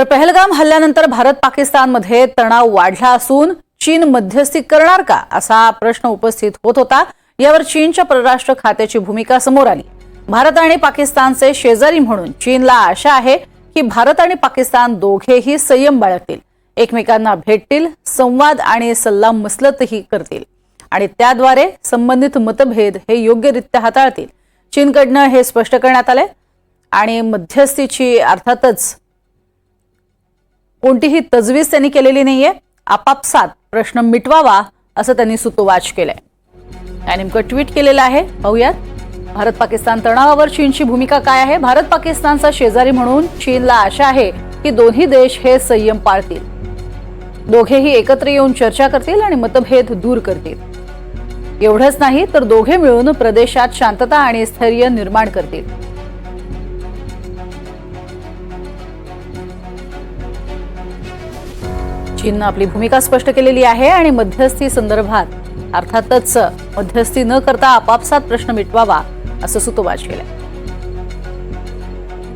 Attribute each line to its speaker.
Speaker 1: तर पहलगाम हल्ल्यानंतर भारत पाकिस्तानमध्ये तणाव वाढला असून चीन मध्यस्थी करणार का असा प्रश्न उपस्थित होत होता. यावर चीनच्या परराष्ट्र खात्याची भूमिका समोर आली. भारत आणि पाकिस्तानचे शेजारी म्हणून चीनला आशा आहे की भारत आणि पाकिस्तान दोघेही संयम बाळगतील. एकमेकांना भेटतील संवाद आणि सल्लामसलतही करतील. आणि त्याद्वारे संबंधित मतभेद हे योग्यरित्या हाताळतील. चीनकडनं हे स्पष्ट करण्यात आलंय. आणि मध्यस्थीची अर्थातच कोणतीही तजवीज त्यांनी केलेली नाहीये. आपापसात प्रश्न मिटवावा असं त्यांनी सुतोवाच केलंय. या नेमकं ट्विट केलेलं आहे पाहूयात. भारत पाकिस्तान तणावावर चीनची भूमिका काय आहे? भारत पाकिस्तानचा शेजारी म्हणून चीनला आशा आहे की दोन्ही देश हे संयम पाळतील. दोघेही एकत्र येऊन चर्चा करतील आणि मतभेद दूर करतील. एवढंच नाही तर दोघे मिळून प्रदेशात शांतता आणि स्थैर्य निर्माण करतील. चीननं आपली भूमिका स्पष्ट केलेली आहे आणि मध्यस्थी संदर्भात अर्थातच मध्यस्थी न करता आपापसात प्रश्न मिटवावा असं सुतोवाच आहे